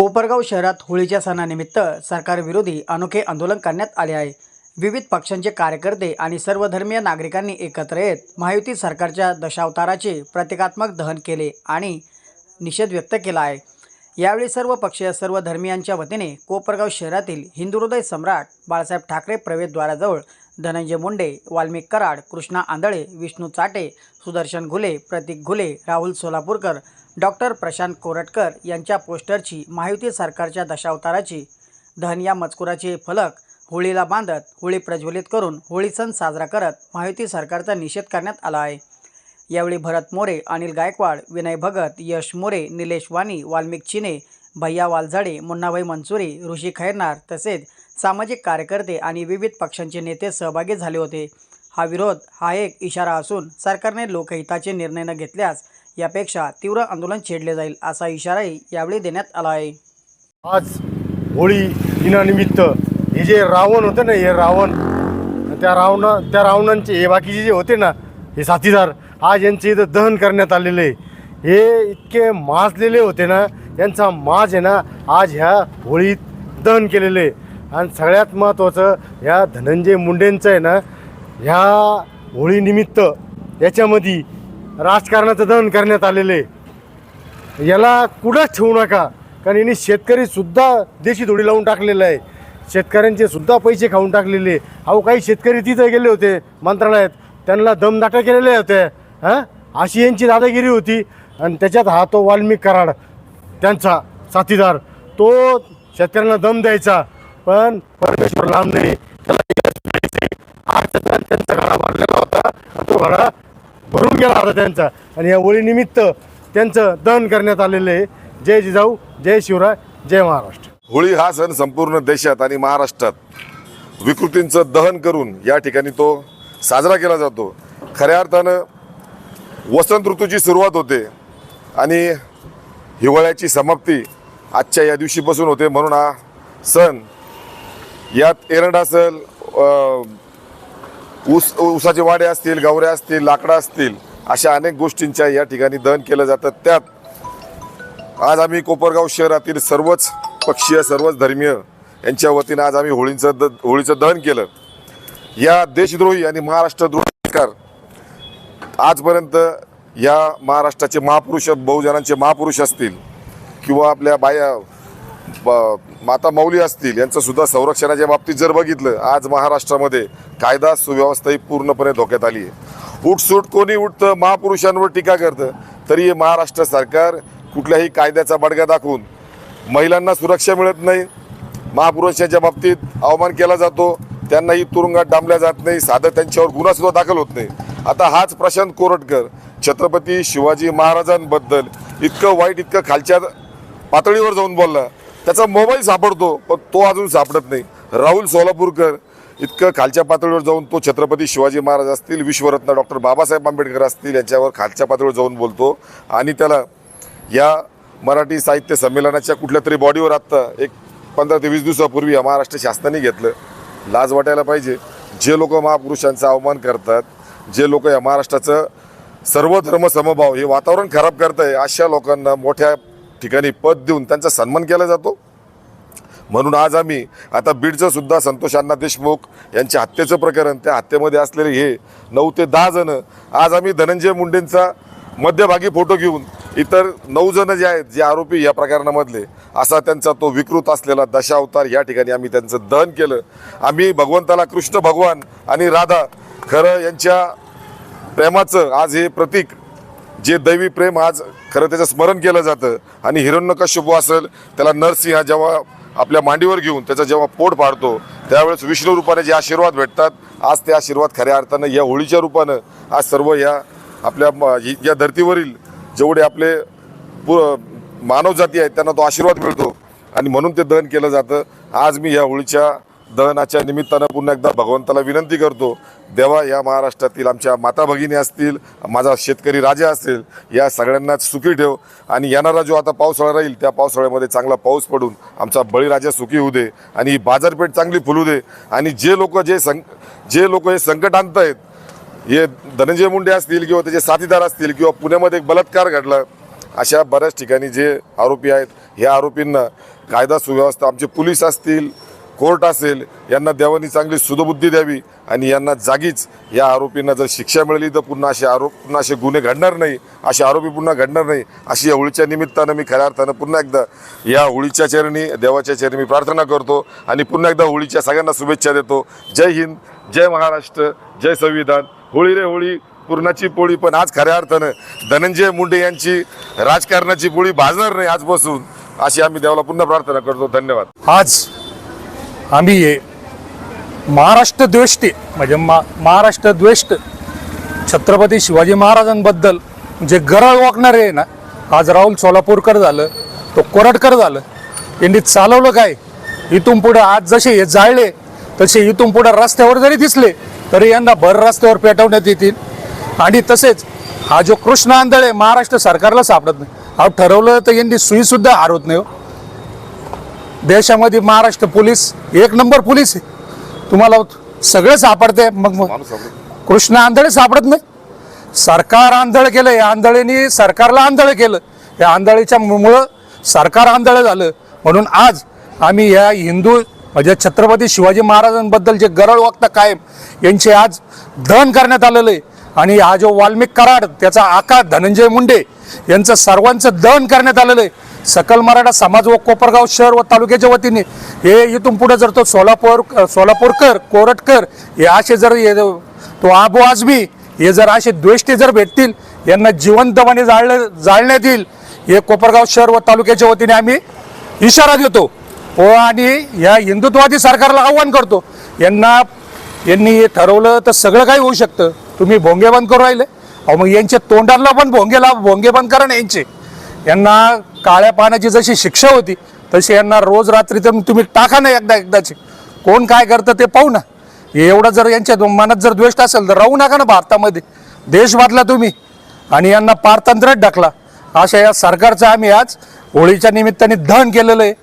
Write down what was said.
कोपरगाव शहरात होळीच्या सणानिमित्त सरकारविरोधी अनोखे आंदोलन करण्यात आले आहे. विविध पक्षांचे कार्यकर्ते आणि सर्वधर्मीय नागरिकांनी एकत्र येत महायुती सरकारच्या दशावताराचे प्रतिकात्मक दहन केले आणि निषेध व्यक्त केला आहे. यावेळी सर्व पक्षीय सर्व धर्मियांच्या वतीने कोपरगाव शहरातील हिंदुहृदय सम्राट बाळासाहेब ठाकरे प्रवेशद्वाराजवळ धनंजय मुंडे वाल्मिक कराड कृष्णा आंधळे विष्णू चाटे सुदर्शन घुले प्रतीक घुले राहुल सोलापूरकर डॉक्टर प्रशांत कोरटकर यांच्या पोस्टरची महायुती सरकारच्या दशावताराची. धन या मजकुराचे फलक होळीला बांधत होळी प्रज्वलित करून होळी सण साजरा करत महायुती सरकारचा निषेध करण्यात आला आहे. यावेळी भरत मोरे अनिल गायकवाड विनय भगत यश मोरे निलेश वाणी वाल्मिक चिने भैया वालझाडे मुन्नाभाई मनसुरी ऋषी खैरनार तसेच सामाजिक कार्यकर्ते आणि विविध पक्षांचे नेते सहभागी झाले होते. हा विरोध हा एक इशारा असून सरकारने लोकहिताचे निर्णय न घेतल्यास यापेक्षा तीव्र आंदोलन छेडले जाईल असा इशाराही यावेळी देण्यात आला आहे आज होळी दिनानिमित्त हे जे रावण होतं ना हे रावण त्या रावणा त्या रावणांचे हे बाकीचे जे होते ना हे साथीदार आज यांचे इथं दहन करण्यात आलेले हे इतके माजलेले होते ना यांचा माज आहे ना आज ह्या होळीत दहन केलेले आणि सगळ्यात महत्त्वाचं ह्या धनंजय मुंडेंचं आहे ना ह्या होळीनिमित्त याच्यामध्ये राजकारणाचं दहन करण्यात आलेले याला कुठंच ठेवू नका? कारण यांनी शेतकरीसुद्धा देशी धोडी लावून टाकलेलं आहे. शेतकऱ्यांचे सुद्धा पैसे खाऊन टाकलेले अहो काही शेतकरी तिथं गेले होते मंत्रालयात. त्यांना दमदाटा केलेले होते हां? अशी यांची दादागिरी होती. आणि त्याच्यात हा तो वाल्मिक कराड त्यांचा साथीदार. तो शेतकऱ्यांना दम द्यायचा. पण परमेश्वर लांब नाही. त्याला त्यांचा घडा मारलेला होता. तो घडा भरून गेला होता त्यांचा. आणि या होळीनिमित्त त्यांचं दहन करण्यात आलेलं आहे. जय जिजाऊ जय शिवराय जय महाराष्ट्र. होळी हा सण संपूर्ण देशात आणि महाराष्ट्रात विकृतींचं दहन करून या ठिकाणी तो साजरा केला जातो. खऱ्या अर्थानं वसंत ऋतूची सुरुवात होते आणि हिवाळ्याची समाप्ती आजच्या या दिवशीपासून होते म्हणून हा सण यात एरंड असेल ऊस ऊसाचे वाडे असतील गवऱ्या असतील लाकडं असतील अशा अनेक गोष्टींच्या या ठिकाणी दहन केलं जातं. त्यात आज आम्ही कोपरगाव शहरातील सर्वच पक्षीय सर्वच धर्मीय यांच्या वतीनं आज आम्ही होळीचं द होळीचं दहन केलं. या देशद्रोही आणि महाराष्ट्रद्रोही सरकार आजपर्यंत या महाराष्ट्राचे महापुरुष बहुजनांचे महापुरुष असतील किंवा आपल्या बाया माता मौली असतील यांचं सुद्धा संरक्षणाच्या बाबतीत जर बघितलं आज महाराष्ट्रामध्ये कायदा सुव्यवस्था ही पूर्णपणे धोक्यात आली आहे. उठसूट कोणी उठतं महापुरुषांवर टीका करतं तरी हे महाराष्ट्र सरकार कुठल्याही कायद्याचा बडगा दाखवून महिलांना सुरक्षा मिळत नाही महापुरुषांच्या बाबतीत अवमान केला जातो त्यांनाही तुरुंगात डांबल्या जात नाही साधं त्यांच्यावर गुन्हासुद्धा दाखल होत नाही. आता हाच प्रशांत कोरटकर छत्रपती शिवाजी महाराजांबद्दल इतकं वाईट इतकं खालच्या पातळीवर जाऊन बोलला त्याचा मोबाईल सापडतो पण तो अजून सापडत नाही. राहुल सोलापूरकर इतकं खालच्या पातळीवर जाऊन तो छत्रपती शिवाजी महाराज असतील विश्वरत्न डॉक्टर बाबासाहेब आंबेडकर असतील यांच्यावर खालच्या पातळीवर जाऊन बोलतो. आणि त्याला या मराठी साहित्य संमेलनाच्या कुठल्या तरी बॉडीवर आत्ता एक पंधरा ते वीस दिवसापूर्वी या महाराष्ट्र शासनाने घेतलं. लाज वाटायला पाहिजे. जे लोक महापुरुषांचा अवमान करतात जे लोक या महाराष्ट्राचं सर्व धर्म समभाव हे वातावरण खराब करत आहे अशा लोकांना मोठ्या ठिकाणी पद देऊन त्यांचा सन्मान केला जातो. म्हणून आज आम्ही आता बीडचं सुद्धा संतोष अण्णा देशमुख यांच्या हत्येचं प्रकरण त्या हत्येमध्ये असलेले हे नऊ ते दहा जण आज आम्ही धनंजय मुंडेंचा मध्यभागी फोटो घेऊन इतर नऊ जण जे आहेत जे आरोपी या प्रकरणामधले असा त्यांचा तो विकृत असलेला दशावतार या ठिकाणी आम्ही त्यांचं दहन केलं. आम्ही भगवंताला कृष्ण भगवान आणि राधा खरं यांच्या प्रेमाचं आज हे प्रतीक जे दैवी प्रेम आज खरं त्याचं स्मरण केलं जातं आणि हिरण्यकश्यपू असेल त्याला नरसिंह जेव्हा आपल्या मांडीवर घेऊन त्याचा जेव्हा पोट पाडतो त्यावेळेस विष्णू रूपाने जे आशीर्वाद भेटतात आज ते आशीर्वाद खऱ्या अर्थानं या होळीच्या रूपानं आज सर्व या आपल्या म- या धर्तीवरील जेवढे आपले पु मानवजाती आहेत त्यांना तो आशीर्वाद मिळतो. आणि म्हणून ते दहन केलं जातं. आज मी या होळीच्या दहनाच्या निमित्तानं पुन्हा एकदा भगवंताला विनंती करतो देवा या महाराष्ट्रातील आमच्या माता भगिनी असतील माझा शेतकरी राजा असेल या सगळ्यांनाच सुखी ठेव. आणि येणारा जो आता पावसाळा राहील त्या पावसाळ्यामध्ये चांगला पाऊस पडून आमचा बळीराजा सुखी होऊ दे आणि ही बाजारपेठ चांगली फुलू दे. आणि जे लोक जे सं जे लोक हे संकट आणत आहेत हे धनंजय मुंडे असतील किंवा त्याचे साथीदार असतील किंवा पुण्यामध्ये एक बलात्कार घडला अशा बऱ्याच ठिकाणी जे आरोपी आहेत ह्या आरोपींना कायदा सुव्यवस्था आमचे पोलीस असतील कोर्ट असेल यांना देवानी चांगली सुदबुद्धी द्यावी आणि यांना जागीच या आरोपींना जर शिक्षा मिळाली तर पुन्हा असे आरोप पुन्हा असे गुन्हे घडणार नाही असे आरोपी पुन्हा घडणार नाही. अशी या होळीच्या निमित्तानं मी खऱ्या अर्थानं पुन्हा एकदा या होळीच्या चरणी देवाच्या चरणी मी प्रार्थना करतो आणि पुन्हा एकदा होळीच्या सगळ्यांना शुभेच्छा देतो. जय हिंद जय महाराष्ट्र जय संविधान. होळी रे होळी पूर्णाची पोळी पण आज खऱ्या अर्थानं धनंजय मुंडे यांची राजकारणाची पोळी भाजणार नाही आजपासून अशी आम्ही देवाला पुन्हा प्रार्थना करतो. धन्यवाद. आज आम्ही हे महाराष्ट्र द्वेष्टे म्हणजे मा महाराष्ट्र द्वेष्ट छत्रपती शिवाजी महाराजांबद्दल जे गरळ वाकणारे आहे ना आज राहुल सोलापूरकर झालं तो कोरटकर झालं यांनी चालवलं काय? इथून पुढे आज जसे हे जाळले तसे इथून पुढे रस्त्यावर जरी दिसले तरी यांना भर रस्त्यावर पेटवण्यात येतील. आणि तसेच हा जो कृष्ण आंधळ आहे महाराष्ट्र सरकारला सापडत नाही अहो ठरवलं तर यांनी सुईसुद्धा हारवत नाही हो. देशामध्ये महाराष्ट्र पोलीस एक नंबर पोलीस आहे. तुम्हाला सगळे सापडते. मग कृष्ण आंधळे सापडत नाही. सरकार आंधळ केलं या आंधळीने सरकारला आंधळ केलं. या आंधळीच्या मुळं सरकार आंधळ झालं. म्हणून आज आम्ही या हिंदू म्हणजे छत्रपती शिवाजी महाराजांबद्दल जे गरळ वागता कायम यांचे आज दहन करण्यात आलेलं आहे. आणि हा जो वाल्मिक कराड त्याचा आकार धनंजय मुंडे यांचं सर्वांचं दहन करण्यात आलेलं आहे. सकल मराठा समाज व कोपरगाव शहर व तालुक्याच्या वतीने हे इथून पुढे जर तो सोलापूर सोलापूरकर कोरटकर हे असे जर तो आबू आजमी हे जर असे द्वेष्टे जर भेटतील यांना जिवंतपणे जाळलं जाळण्यात येईल. हे कोपरगाव शहर व तालुक्याच्या वतीने आम्ही इशारा देतो व आणि या हिंदुत्ववादी सरकारला आव्हान करतो. यांना यांनी हे ठरवलं तर सगळं काही होऊ शकतं. तुम्ही भोंगे बंद करू राहिले. अहो मग यांच्या तोंडाला पण भोंगेला भोंगे बंद करा ना यांचे. यांना काळ्या पाण्याची जशी शिक्षा होती तशी यांना रोज रात्री तर तुम्ही टाका ना एकदा एकदाची. कोण काय करतं ते पाहू ना. एवढं जर यांच्या दो- मनात जर द्वेष असेल तर राहू नका ना भारतामध्ये. देश बांधला तुम्ही. आणि यांना पारतंत्रच ढकला. अशा या सरकारचं आम्ही आज होळीच्या निमित्ताने दहन केलेलं आहे.